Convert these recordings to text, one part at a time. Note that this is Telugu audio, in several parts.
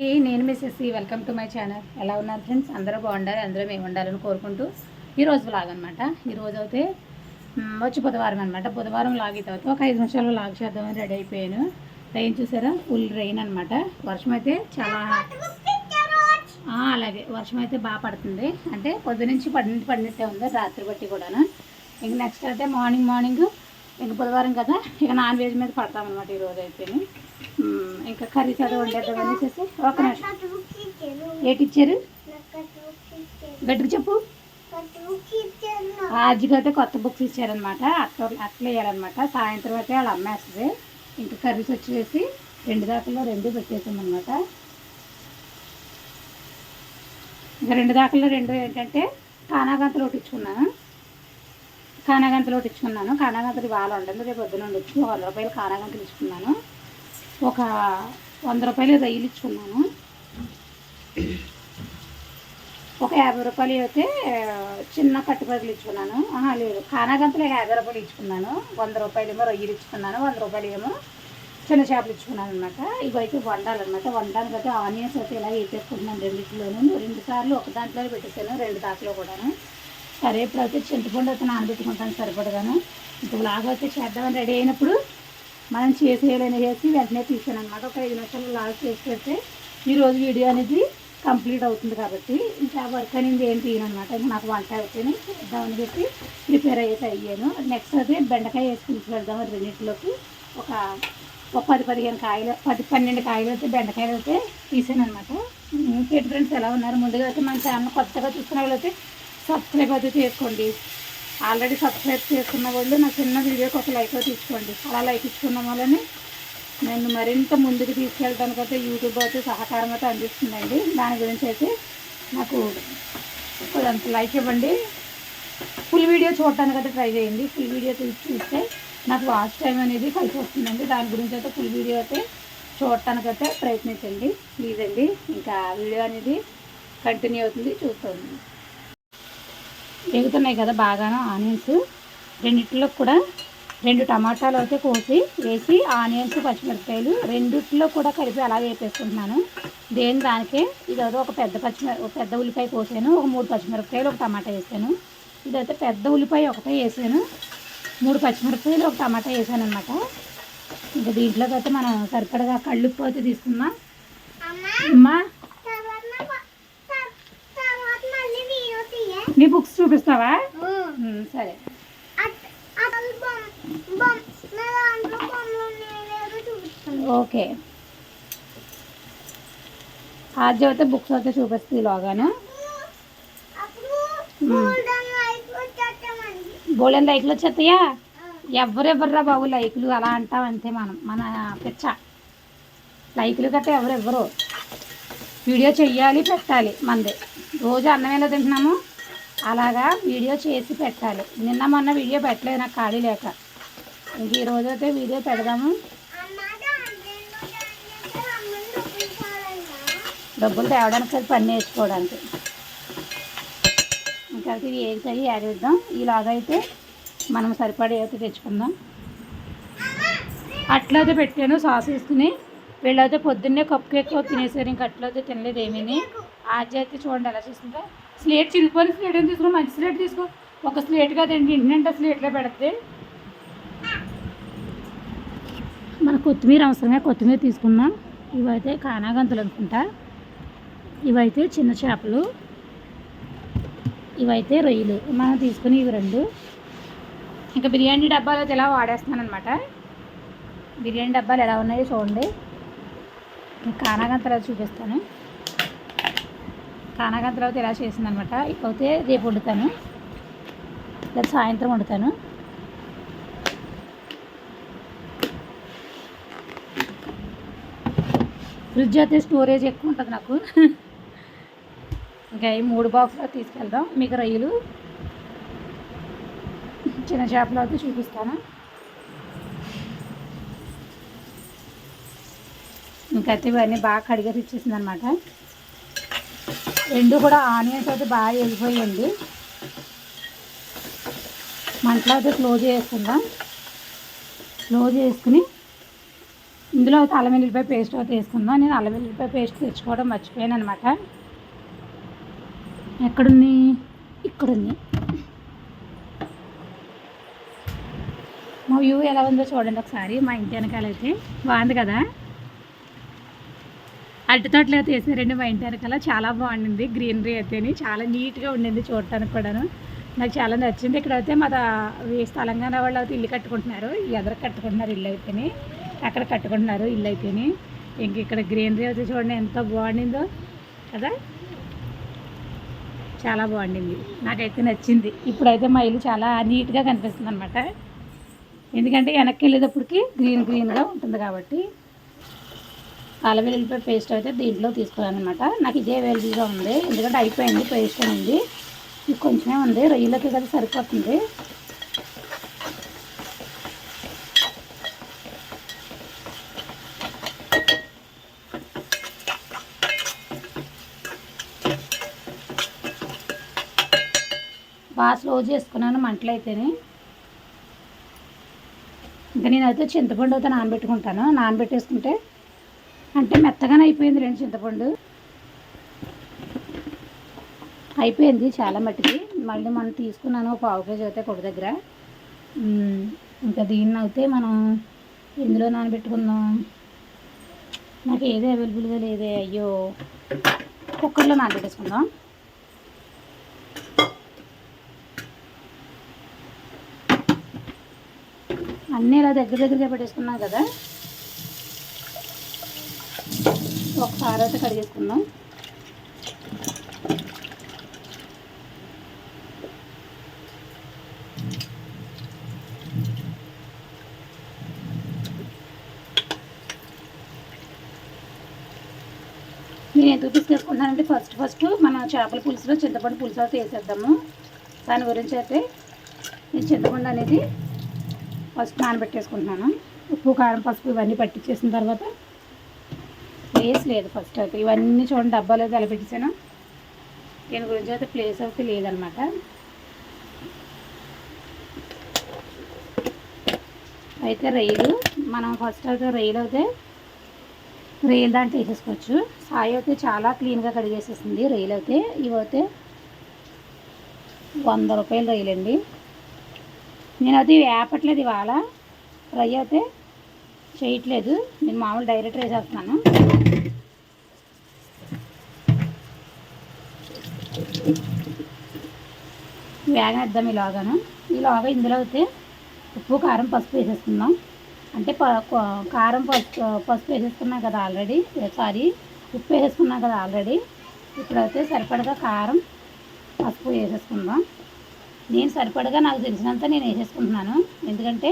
నేను Mrs welcome to my channel ఎలా ఉన్నారు ఫ్రెండ్స్ అందరూ బాగుండాలి అందరూ మేము ఉండాలని కోరుకుంటూ ఈరోజు లాగ్ అనమాట ఈరోజు అయితే వచ్చి బుధవారం అనమాట బుధవారం లాగ్ తర్వాత ఒక ఐదు నిమిషాలు లాగ్ చేద్దామని రెడీ అయిపోయాను. రెయిన్ చూసారా? ఫుల్ రెయిన్ అనమాట వర్షం అయితే చాలా అలాగే. వర్షం అయితే బాగా పడుతుంది. అంటే పొద్దు నుంచి పడినట్టు పడినట్టే ఉంది రాత్రి బట్టి కూడాను. ఇంక నెక్స్ట్ అయితే మార్నింగ్ మార్నింగ్ ఇంక బుధవారం కదా. ఇక నాన్ వెజ్ మీద పడతామన్నమాట ఈరోజు అయితే ఇంకా కర్రీ చదువు వండేద్దాం అనేసి ఒక నిమిషం. ఏటి ఇచ్చారు? చెప్పు. ఆజ్కి అయితే కొత్త బుక్స్ ఇచ్చారనమాట అట్లా అట్లా వేయాలన్నమాట సాయంత్రం అయితే వాళ్ళు అమ్మేస్తుంది ఇంకా కర్రీస్ వచ్చేసి రెండు దాకల్లో రెండు పెట్టేసామన్నమాట. ఇంకా రెండు దాకల్లో రెండు ఏంటంటే కానాగంతలు ఒకటి ఇచ్చుకున్నాను కానాగంతలు ఒకటి ఇచ్చుకున్నాను కానాగంతలు ఇవాళ ఉండదు రేపు పొద్దున ఉండొచ్చు వంద రూపాయలు కానాగంతలు ఇచ్చుకున్నాను. ఒక వంద రూపాయలు రొయ్యలు ఇచ్చుకున్నాను ఒక యాభై రూపాయలు అయితే చిన్న కట్టుబడులు ఇచ్చుకున్నాను. లేదు. కానాగంతలో యాభై రూపాయలు ఇచ్చుకున్నాను. వంద రూపాయలు ఏమో రొయ్యలు ఇచ్చుకున్నాను. వంద రూపాయలు ఏమో చిన్న చేపలు ఇచ్చుకున్నాను అనమాట ఇవైతే వండాలన్నమాట. వండడానికి అయితే ఆనియన్స్ అయితే ఇలా వేసేసుకుంటున్నాను రెండింటిలోనూ. రెండు సార్లు ఒక దాంట్లో పెట్టేసాను రెండు దాంట్లో కూడాను. సరే ఇప్పుడైతే చింతపండు అయితే నానబెట్టుకుంటాను సరిపడగాను. ఇప్పుడు లాగా అయితే చేద్దామని రెడీ అయినప్పుడు మనం చేసేయాలని చేసి వెంటనే తీసాను అనమాట ఒక ఐదు నిమిషాలు లాగా చేసి పెడితే ఈరోజు వీడియో అనేది కంప్లీట్ అవుతుంది కాబట్టి ఇంకా వర్క్ అనేది ఏం తీయనమాట ఇంకా నాకు వంట అయితేనే చేద్దామని చెప్పి ప్రిపేర్ అయితే అయ్యాను. నెక్స్ట్ అయితే బెండకాయ వేసి పులుసు రెండింటిలోకి. ఒక ఒక పది పదిహేను కాయలు పది పన్నెండు కాయలు అయితే బెండకాయలు అయితే తీసాను అనమాట ఇంకేంటి ఫ్రెండ్స్ ఎలా ఉన్నారు? ముందుగా అయితే మన ఛానల్ కొత్తగా చూస్తున్న వాళ్ళు అయితే సబ్స్క్రైబ్ అయితే చేసుకోండి. ఆల్రెడీ సబ్స్క్రైబ్ చేసుకున్న వాళ్ళు నా చిన్న వీడియోకి ఒక లైక్ తీసుకోండి. అలా లైక్ ఇచ్చుకున్న వాళ్ళని నేను మరింత ముందుకు తీసుకెళ్ళడానికి అయితే యూట్యూబ్ అయితే సహకారం అయితే అందిస్తుందండి. దాని గురించి అయితే నాకు కొంత లైక్ ఇవ్వండి. ఫుల్ వీడియో చూడటానికి అయితే ట్రై చేయండి. ఫుల్ వీడియో చూసి చూస్తే నాకు వాచ్ టైం అనేది కలిసి వస్తుందండి. దాని గురించి అయితే ఫుల్ వీడియో అయితే చూడటానికి అయితే ప్రయత్నించండి. ప్లీజ్ అండి. ఇంకా వీడియో అనేది కంటిన్యూ అవుతుంది. చూస్తుంది ఎగుతున్నాయి కదా బాగాను ఆనియన్స్. రెండిట్లో కూడా రెండు టమాటాలు అయితే కోసి వేసి ఆనియన్స్ పచ్చిమిరపకాయలు రెండిట్లో కూడా కలిపి అలా వేపేసుకుంటున్నాను. దేని దానికే? ఇదైతే ఒక పెద్ద పచ్చిమిర ఒక పెద్ద ఉల్లిపాయ కోసాను. ఒక మూడు పచ్చిమిరపకాయలు ఒక టమాటా వేసాను. ఇదైతే పెద్ద ఉల్లిపాయ ఒకటే వేసాను. మూడు పచ్చిమిరపకాయలు ఒక టమాటా వేసాను అనమాట ఇంకా దీంట్లోకి అయితే మనం సరిపడగా కళ్ళుప్పు అయితే తీసుకుందాం అమ్మా! నీ బుక్స్ చూపిస్తావా? సరే. ఓకే. ఆద్య అయితే బుక్స్ అయితే చూపిస్తుంది లోగాను. బోలెన్ లైక్లు వచ్చేస్తాయా? ఎవరెవర్రా బాబు లైకులు అలా అంటాం అంతే మనం మన పిచ్చ. లైకులు గట్రా ఎవరెవ్వరు. వీడియో చెయ్యాలి పెట్టాలి మంది. రోజు అన్నం ఎలా తింటున్నాము? అలాగా వీడియో చేసి పెట్టాలి. నిన్న మొన్న వీడియో పెట్టలేదు నాకు ఖాళీ లేక. ఇంక ఈరోజు అయితే వీడియో పెడదాము. డబ్బులు తేవడానికి అది పని నేర్చుకోవడానికి. ఇంకా ఇవి ఏం యాడ్ చేద్దాం. ఈలాగా అయితే మనం సరిపడే అయితే తెచ్చుకుందాం. అట్లయితే పెట్టాను సాస్ వేసుకుని వీళ్ళైతే పొద్దున్నే కప్పు కేక్ తినేసారు ఇంక అట్లయితే తినలేదు ఏమీని ఆజ్య అయితే చూడండి ఎలా చేస్తుందో. స్లేట్ చిరిగిపోయిన స్లేట్ ఏం తీసుకో మంచి స్లేట్ తీసుకో. ఒక స్లేట్ కాదండి ఇంటి స్లేట్లో పెడితే. మన కొత్తిమీర అవసరమే కొత్తిమీర తీసుకున్నాం ఇవైతే కానాగంతులు అనుకుంటా. ఇవైతే చిన్న చేపలు. ఇవైతే రొయ్యలు. మనం తీసుకుని ఇవి రెండు. ఇంకా బిర్యానీ డబ్బాలు అయితే ఇలా వాడేస్తున్నాను అనమాట బిర్యానీ డబ్బాలు ఎలా ఉన్నాయో చూడండి. మీకు కానాగంతలు చూపిస్తాను. కానాగంతలు అయితే ఇలా చేసింది అనమాట ఇకపోతే రేపు వండుతాను. లేదా సాయంత్రం వండుతాను. ఫ్రిడ్జ్ అయితే స్టోరేజ్ ఎక్కువ ఉంటుంది నాకు. ఇంకా ఈ మూడు బాక్స్లో తీసుకెళ్దాం. మీకు రొయ్యలు. చిన్న చేపలు అయితే చూపిస్తాను. ఇంకైతే ఇవన్నీ బాగా కడిగేసి ఇచ్చేసింది అనమాట రెండు కూడా ఆనియన్స్ అయితే బాగా వెళ్ళిపోయండి మంటలో అయితే క్లోజ్ చేసుకుందాం క్లోజ్ చేసుకుని ఇందులో అయితే అల్లం వెల్లిపాయ పేస్ట్ అయితే వేసుకుందాం. నేను అల్లం వెల్లిపాయ పేస్ట్ తెచ్చుకోవడం మర్చిపోయాను అనమాట ఎక్కడుంది? ఇక్కడుంది. మా వ్యూ ఎలా ఉందో చూడండి ఒకసారి. మా ఇంటి వెనకాల అయితే బాగుంది కదా? అరటి తోటలు అయితే వేసారండి మా ఇంటి వెనకాల. చాలా బాగుండింది. గ్రీనరీ అయితేని చాలా నీట్గా ఉండింది చూడటానికి కూడాను. నాకు చాలా నచ్చింది. ఇక్కడ అయితే మా తెలంగాణ వాళ్ళు అయితే ఇల్లు కట్టుకుంటున్నారు. ఎదర కట్టుకుంటున్నారు ఇల్లు అయితేని. అక్కడ కట్టుకుంటున్నారు ఇల్లు అయితేని. ఇంక ఇక్కడ గ్రీనరీ అయితే చూడండి ఎంత బాగుండిందో కదా. చాలా బాగుండింది. నాకైతే నచ్చింది. ఇప్పుడైతే మా ఇల్లు చాలా నీట్గా కనిపిస్తుంది అనమాట ఎందుకంటే వెనక్కి వెళ్ళేటప్పటికి గ్రీన్ గ్రీన్గా ఉంటుంది కాబట్టి. అల్లం వెల్లుల్లిపాయ పేస్ట్ అయితే దీంట్లో తీసుకున్నాను అనమాట నాకు ఇదే అవైలబుల్గా ఉంది. ఎందుకంటే అయిపోయింది పేస్ట్ అనేది. ఇది కొంచెమే ఉంది. రొయ్యలకి కదా సరిపోతుంది. బాగా స్లో చేసుకున్నాను మంటలు అయితేనే. ఇంకా నేనైతే చింతపండు అయితే నానబెట్టుకుంటాను. నానబెట్టేసుకుంటే అంటే మెత్తగానే అయిపోయింది రెండు చింతపండు. అయిపోయింది చాలా మట్టికి మళ్ళీ మనం తీసుకున్నాను ఒక పావు కేజీ అయితే కొడు దగ్గర. ఇంకా దీన్ని అయితే మనం ఎందులో నానబెట్టుకుందాం. నాకు ఏది అవైలబుల్గా లేదే. అయ్యో కుక్కర్లో నానబెట్టేసుకుందాం. అన్నీ ఇలా దగ్గర దగ్గరగా పెట్టేసుకున్నాం కదా. ఒకసారి కడిగేసుకుందాం. నేను ఎందుకు చేసుకుంటానంటే ఫస్ట్ ఫస్ట్ మనం చేపల పులుసులో చింతపండు పులుసు అయితే వేసేద్దాము. దాని గురించి అయితే నేను చింతపండు అనేది ఫస్ట్ నానబెట్టేసుకుంటున్నాను. ఉప్పు కారం పసుపు ఇవన్నీ పట్టించేసిన తర్వాత ప్లేస్ లేదు ఫస్ట్ అయితే. ఇవన్నీ చూడండి డబ్బాలో తలపెట్టేసాను దీని గురించి అయితే ప్లేస్ అయితే లేదనమాట. అయితే రైలు మనం ఫస్ట్ అయితే రైలు అయితే రైలు దాంట్లో వేసేసుకోవచ్చు సాయి అయితే చాలా క్లీన్గా కడిగేసేసింది రైలు అయితే. ఇవైతే వంద రూపాయలు రైలు అండి. నేనైతే వేపట్లేదు ఇవాళ. ఫ్రై అయితే చేయట్లేదు. నేను మామూలు డైరెక్ట్ వేసేస్తున్నాను వేగనిద్దాం ఇలాగాను ఇలాగా ఇందులో అయితే ఉప్పు కారం పసుపు వేసేసుకుందాం. అంటే కారం పసుపు పసుపు వేసేసుకున్నాం కదా ఆల్రెడీ. సారీ ఉప్పు వేసేసుకున్నాం కదా ఆల్రెడీ. ఇప్పుడైతే సరిపడగా కారం పసుపు వేసేసుకుందాం. నేను సరిపడగా నాకు తెలిసినంత నేను వేసేసుకుంటున్నాను. ఎందుకంటే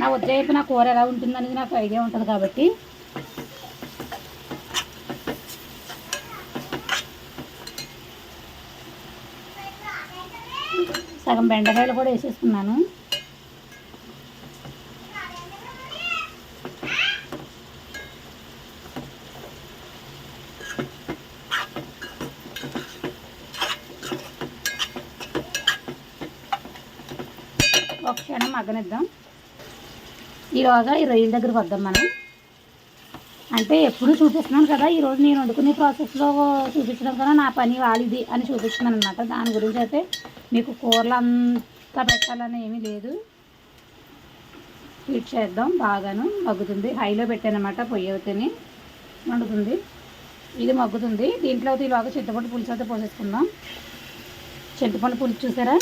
నా ఉద్యోగపు నా కూర ఎలా ఉంటుందనేది నాకు ఐడియా ఉంటుంది కాబట్టి. సగం బెండకాయలు కూడా వేసేసుకున్నాను. ఒక క్షణం మగ్గనిద్దాం. ఈలోగా ఈ రొయ్యల దగ్గరికి వద్దాం మనం. అంటే ఎప్పుడు చూపిస్తున్నాను కదా ఈరోజు నేను వండుకునే ప్రాసెస్లో చూపించడం కన్నా నా పని వాలిది అని చూపిస్తున్నాను అనమాట దాని గురించి అయితే మీకు కూరలు అంతా పెట్టాలని ఏమీ లేదు. హీట్ చేద్దాం బాగాను. మగ్గుతుంది. హైలో పెట్టానమాట పొయ్యి అవుతేనే వండుతుంది. ఇది మగ్గుతుంది. దీంట్లో అయితే ఇలాగ చింతపండు పులుసు అయితే పోసేసుకుందాం. చింతపండు పులుసు చూసారా?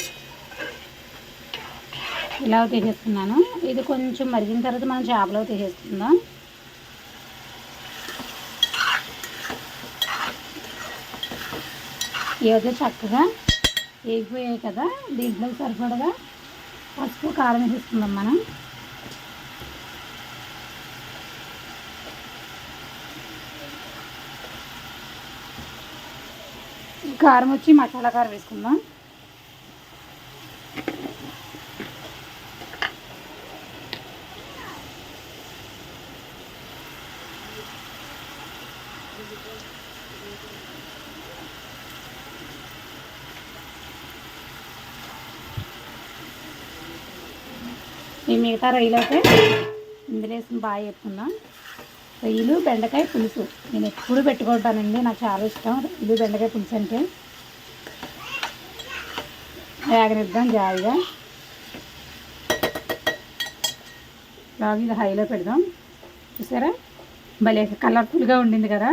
ఇలా తీసేస్తున్నాను. ఇది కొంచెం మరిగిన తర్వాత మనం చేపలో తీసేసుకుందాం. ఏదో చక్కగా వేగిపోయాయి కదా దీంట్లో సరిపడగా పసుపు కారం వేసేసుకుందాం మనం. కారం వచ్చి మసాలా కారం వేసుకుందాం. ఈ మిగతా రొయ్యలు అయితే ఇందులో బాగా చెప్పుకుందాం రొయ్యలు బెండకాయ పులుసు. నేను ఎప్పుడు పెట్టుకుంటానండి నాకు చాలా ఇష్టం. రొయ్యలు బెండకాయ పులుసు అంటే వేగనిద్దాం జాయిగా బాగా ఇది హైలో పెడదాం. చూసారా? భలే కలర్ఫుల్గా ఉండింది కదా.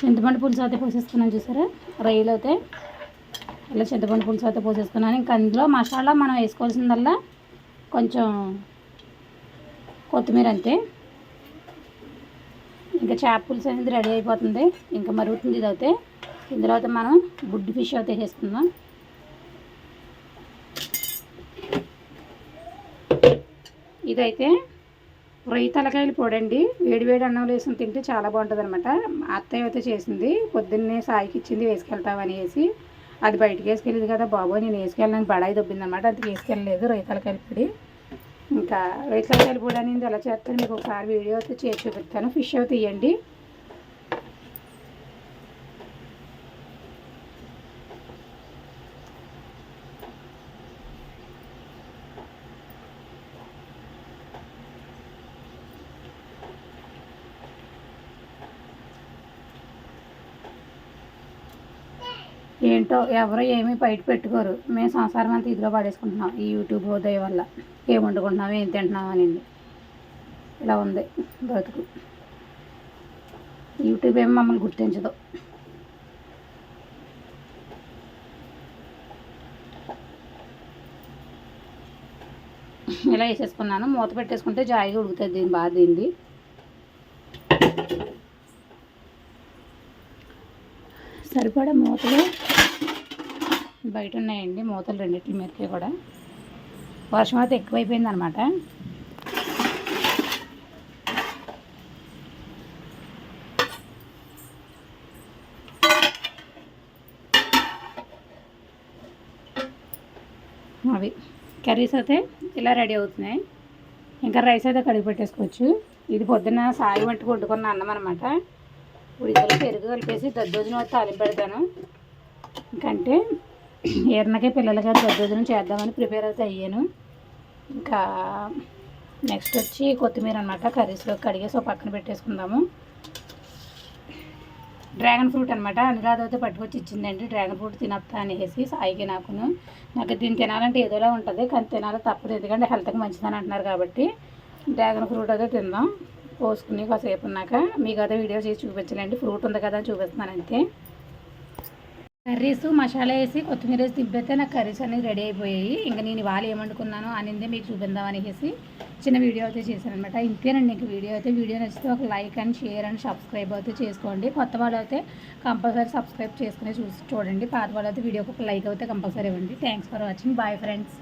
చింతపండు పులుసు అయితే పోసేస్తున్నాను చూసారా? రొయ్యలు అయితే ఇలా చింతపండు పులుసు అయితే పోసేసుకున్నాను. ఇంకా అందులో మసాలా మనం వేసుకోవాల్సిందల్లా కొంచెం కొత్తిమీర అంతే. ఇంకా చేప పులుసు అనేది రెడీ అయిపోతుంది. ఇంకా మరుగుతుంది ఇది అయితే. ఇందులో అయితే మనం గుడ్డు ఫిష్ అయితే వేసుకుందాం ఇదైతే రొయ్యి తలకాయలు పొడండి వేడి వేడి అన్నం వేసుకుని తింటే చాలా బాగుంటుంది అనమాట అత్తయ్య అయితే చేసింది. పొద్దున్నే సాయికి ఇచ్చింది వేసుకెళ్తామని వేసి అది బయటికి వేసుకెళ్ళింది కదా బాబు నేను వేసుకెళ్ళాను బడాయి దొబ్బిందనమాట అది వేసుకెళ్ళలేదు రైతాల కలిపిడి. ఇంకా రైతాల కలిపిడి అనేది ఎలా చేస్తాను మీకు ఒకసారి వీడియో అయితే చేసి చూపిస్తాను. ఫిష్ అయితే ఇవ్వండి ఏంటో ఎవరో ఏమీ బయట పెట్టుకోరు. మేము సంసారం అంతా ఇదిలో పడేసుకుంటున్నాం. ఈ యూట్యూబ్ ఉదయం వల్ల. ఏం వండుకుంటున్నాం? ఏం తింటున్నాం? అని ఇలా ఉంది బతుకు. యూట్యూబ్ ఏమి మమ్మల్ని గుర్తించదు. ఇలా వేసేసుకున్నాను. మూత పెట్టేసుకుంటే జాయిగా ఉడుకుతుంది దీని బాగా దీన్ని సరిపడా మూతలు బయట ఉన్నాయండి మూతలు రెండింటి మీదకి కూడా. వర్షం అయితే ఎక్కువైపోయింది అనమాట అవి. కర్రీస్ అయితే ఇలా రెడీ అవుతున్నాయి. ఇంకా రైస్ అయితే కడిగి పెట్టేసుకోవచ్చు. ఇది పొద్దున్న సాయి వంటి వండుకున్న అన్నం అనమాట. ఉడికలు పెరుగు కలిపేసి దద్దోజనం తాలింపు పెడతాను. ఇంకంటే ఎర్నకే పిల్లలకి పెద్దదిన చేద్దామని ప్రిపేర్ అయితే అయ్యాను. ఇంకా నెక్స్ట్ వచ్చి కొత్తిమీర అనమాట కర్రీస్లో కడిగేసి పక్కన పెట్టేసుకుందాము. డ్రాగన్ ఫ్రూట్ అనమాట అనురాధ అయితే పట్టుకొచ్చి ఇచ్చిందండి డ్రాగన్ ఫ్రూట్ తినొస్తా అనేసి సాయికి నాకును. నాకు దీన్ని తినాలంటే ఏదోలా ఉంటుంది కానీ తినాలి తప్పదు ఎందుకంటే హెల్త్కి మంచిదని అంటున్నారు కాబట్టి. డ్రాగన్ ఫ్రూట్ అయితే తిందాం. పోసుకుని కాసేపు ఉన్నాక మీకు అదే వీడియో చేసి చూపించలేండి ఫ్రూట్ ఉంది కదా చూపిస్తున్నాను అంతే. కర్రీస్ మసాలా వేసి కొత్తిమీర వేసి తిప్పితే నాకు కర్రీస్ అనేది రెడీ అయిపోయాయి. ఇంకా నేను ఇవాళ ఏమనుకున్నాను అనేది మీకు చూపిద్దాం అనేసి చిన్న వీడియో అయితే చేశాను అనమాట ఇంతేనండి ఇంక వీడియో అయితే. వీడియో నచ్చితే ఒక like and share and subscribe అయితే చేసుకోండి. కొత్త వాళ్ళు అయితే కంపల్సరీ సబ్స్క్రైబ్ చేసుకుని చూసి చూడండి. పాత వాళ్ళు అయితే వీడియోకి ఒక లైక్ అయితే కంపల్సరీ ఇవ్వండి. Thanks for watching bye friends